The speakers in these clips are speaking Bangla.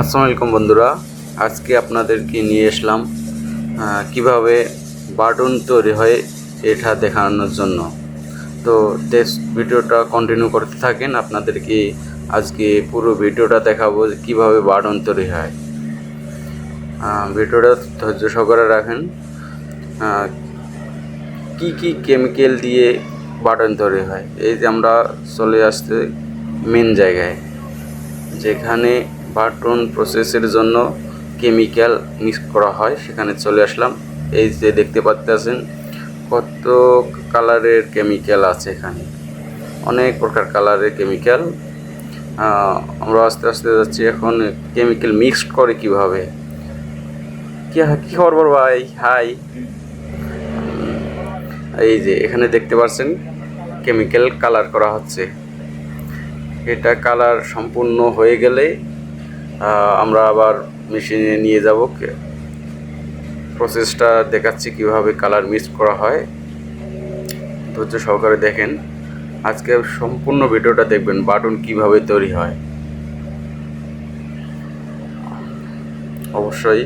আসসালামু আলাইকুম বন্ধুরা। আজকে আপনাদেরকে নিয়ে আসলাম আহ, কীভাবে বাটন তৈরি হয় এটা দেখানোর জন্য। তো ভিডিওটা কন্টিনিউ করতে থাকেন আপনাদেরকে আজকে পুরো ভিডিওটা দেখাবো কীভাবে বাটন তৈরি হয়। ভিডিওটা ধৈর্য সহকারে রাখেন। কি কি কেমিক্যাল দিয়ে বাটন তৈরি হয় এই যে আমরা চলে আসতে মেন জায়গায় যেখানে বাটন প্রসেসের জন্য কেমিক্যাল মিক্স করা হয়। সেখানে চলে আসলাম। এই যে দেখতে পাচ্ছেন কত কালারের কেমিক্যাল আছে এখানে। অনেক প্রকার কালারের কেমিক্যাল আমরা আস্তে আস্তে যাচ্ছি এখন কেমিক্যাল মিক্সড করে কীভাবে। কি কি খবর ভাই? হাই এই যে এখানে দেখতে পাচ্ছেন কেমিক্যাল কালার করা হচ্ছে। এটা কালার সম্পূর্ণ হয়ে গেলে আমরা আবার মেশিনে নিয়ে যাব। প্রসেসটা দেখাচ্ছি কীভাবে কালার মিক্স করা হয়। ধৈর্য সহকারে দেখেন। আজকে সম্পূর্ণ ভিডিওটা দেখবেন বাটন কীভাবে তৈরি হয়। অবশ্যই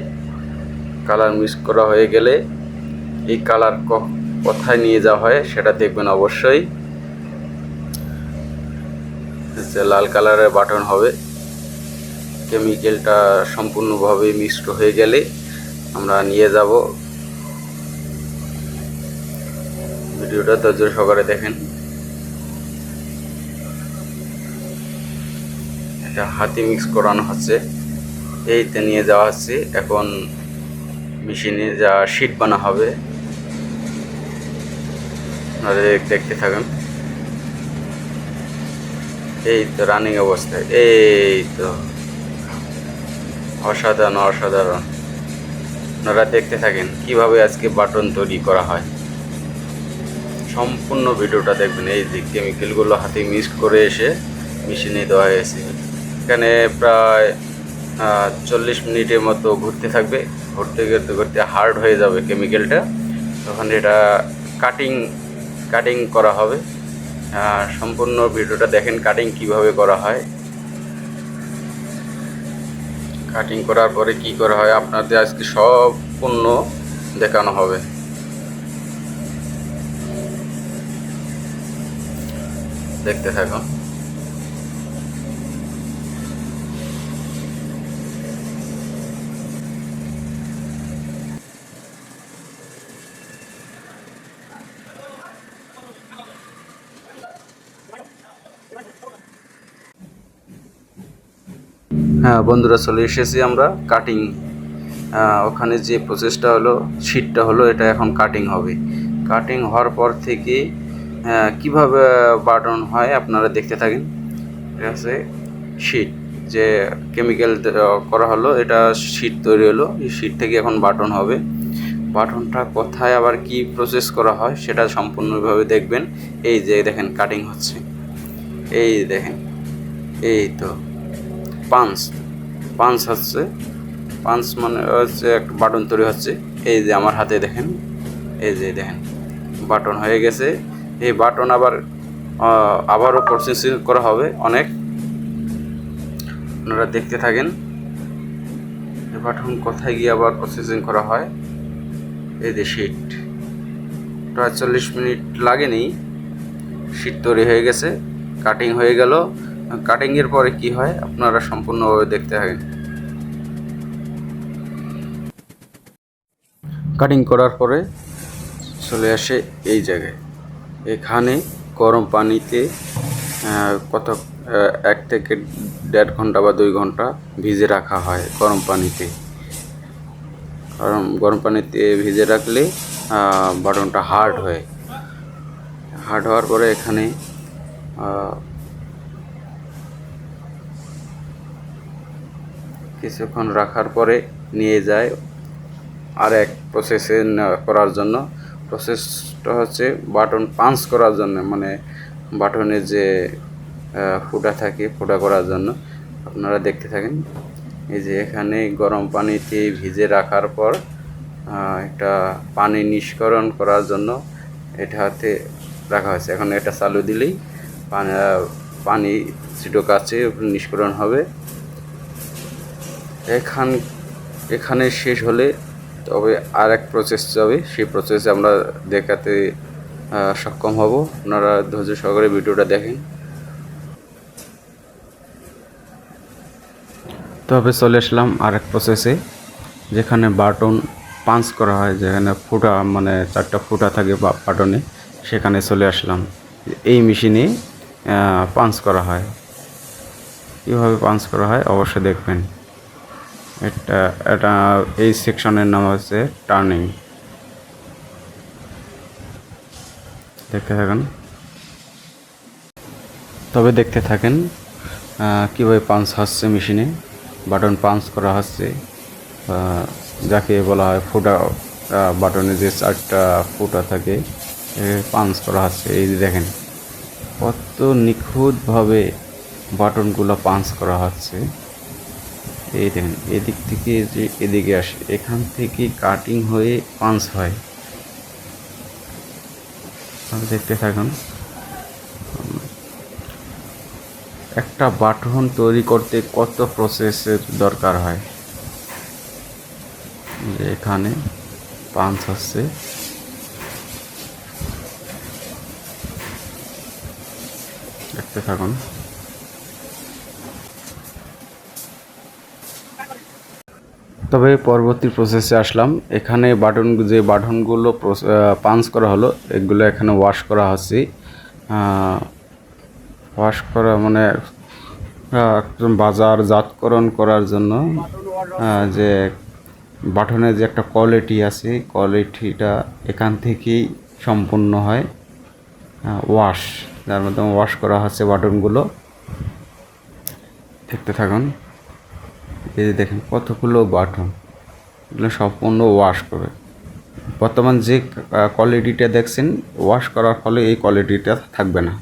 কালার মিক্স করা হয়ে গেলে এই কালার কোথায় নিয়ে যাওয়া হয় সেটা দেখবেন অবশ্যই। যে লাল কালারের বাটন হবে। কেমিক্যালটা সম্পূর্ণভাবে মিক্সড হয়ে গেলে আমরা নিয়ে যাব। ভিডিওটা ধৈর্য সহকারে দেখেন। এটা হাতি মিক্স করানো হচ্ছে। এইতে নিয়ে যাওয়া হচ্ছে। এখন মেশিনে যা শিট বানা হবে, আপনারা দেখতে থাকেন। এই তো রানিং অবস্থায়। এই তো। অসাধারণ অসাধারণ। আপনারা দেখতে থাকেন কীভাবে আজকে বাটন তৈরি করা হয়। সম্পূর্ণ ভিডিওটা দেখবেন, এই যে কেমিক্যালগুলো হাতে মিক্স করে এসে মেশিনে দেওয়া হয়েছে। এখানে প্রায় চল্লিশ মিনিটের মতো ঘুরতে থাকবে। ঘুরতে ঘুরতে ঘুরতে হার্ড হয়ে যাবে কেমিক্যালটা তখন এটা কাটিং কাটিং করা হবে। সম্পূর্ণ ভিডিওটা দেখেন কাটিং কীভাবে করা হয়। কাটিং করার পরে কি করা হয়? আপনাদের আজকে সব পণ্য দেখানো হবে। দেখতে থাকুন। হ্যাঁ বন্ধুরা চলে এসেছি আমরা কাটিং ওখানে যে প্রসেসটা হলো শিটটা হলো, এটা এখন কাটিং হবে। কাটিং হওয়ার পর থেকে কীভাবে বাটন হয় আপনারা দেখতে থাকেন। ঠিক আছে? শিট যে কেমিক্যাল করা হলো, এটা শিট তৈরি হলো। এই শিট থেকে এখন বাটন হবে। বাটনটা কোথায় আবার কি প্রসেস করা হয়, সেটা সম্পূর্ণভাবে দেখবেন। এই যে দেখেন কাটিং হচ্ছে। এই দেখেন, এই তো। পাঞ্চ পাঞ্চ হচ্ছে পাঞ্চ মানে হচ্ছে একটা বাটন তৈরি হচ্ছে। এই যে আমার হাতে দেখেন, এই যে দেখেন, বাটন হয়ে গেছে। এই বাটন আবার আবারও প্রসেসিং করা হবে অনেক। আপনারা দেখতে থাকেন। বাটন কোথায় গিয়ে আবার প্রসেসিং করা হয়? এই যে শিট প্রায় চল্লিশ মিনিট লাগেনি। শীত তৈরি হয়ে গেছে। কাটিং হয়ে গেল। কাটিংয়ের পরে কি হয়? আপনারা সম্পূর্ণভাবে দেখতে থাকেন। কাটিং করার পরে চলে আসে এই জায়গায়। এখানে গরম পানিতে কত এক থেকে দেড় ঘণ্টা বা দুই ঘণ্টা ভিজে রাখা হয় গরম পানিতে। কারণ গরম পানিতে ভিজে রাখলে বাটনটা হার্ড হয়। হার্ড হওয়ার পরে এখানে কিছুক্ষণ রাখার পরে নিয়ে যায় আর এক প্রসেসে করার জন্য। প্রসেসটা হচ্ছে বাটন পাঞ্চ করার জন্য মানে বাটনের যে ফুটা থাকে ফুটা করার জন্য। আপনারা দেখতে থাকেন, এই যে এখানে গরম পানিতে ভিজে রাখার পর একটা পানি নিষ্করণ করার জন্য এটা হাতে রাখা হয়েছে। এখন এটা চালু দিলেই পানি ছিটো কাছে নিষ্করণ হবে। এখান এখানে শেষ হলে তবে আর এক প্রসেস যাবে। সেই প্রসেসে আমরা দেখাতে সক্ষম হব। আপনারা ধৈর্য সহকারে ভিডিওটা দেখেন। তবে চলে আসলাম আর এক প্রসেসে যেখানে বাটন পাঞ্চ করা হয়, যেখানে ফুটা মানে চারটা ফুটা থাকে বাটনে, সেখানে চলে আসলাম। এই মেশিনে পাঞ্চ করা হয়। কীভাবে পাঞ্চ করা হয়, অবশ্যই দেখবেন। এটা এটা এই সেকশনের নাম হচ্ছে টার্নিং দেখতে থাকেন। তবে দেখতে থাকেন কীভাবে পাঞ্চ হচ্ছে মেশিনে বাটন পাঞ্চ করা হচ্ছে যাকে বলা হয় ফুটা বাটনে যে চারটা ফুটা থাকে পাঞ্চ করা হচ্ছে। এই দেখেন, কত নিখুঁতভাবে বাটনগুলো পাঞ্চ করা হচ্ছে। এই দেখেন, এদিক থেকে যে এদিকে আসে, এখান থেকে কাটিং হয়ে পাঞ্চ হয়। দেখতে থাকুন। একটা বাটন তৈরি করতে কত প্রসেসের দরকার হয়? যে এখানে পাঞ্চ হচ্ছে। দেখতে থাকুন। তবে পরবর্তী প্রসেসে আসলাম। এখানে বাটন যে বাটনগুলো পাঞ্চ করা হলো এগুলো এখানে ওয়াশ করা হচ্ছে। ওয়াশ করা মানে আহ, একদম বাজারজাতকরণ করার জন্য যে বাটনের যে একটা কোয়ালিটি আছে কোয়ালিটিটা এখান থেকেই সম্পূর্ণ হয়। ওয়াশ যার মাধ্যমে ওয়াশ করা হচ্ছে বাটনগুলো। দেখতে থাকুন। এই যে দেখেন কতগুলো বাটন, এগুলো সম্পূর্ণ ওয়াশ করে। বর্তমান যে কোয়ালিটিটা দেখছেন ওয়াশ করার ফলে এই কোয়ালিটিটা থাকবে না।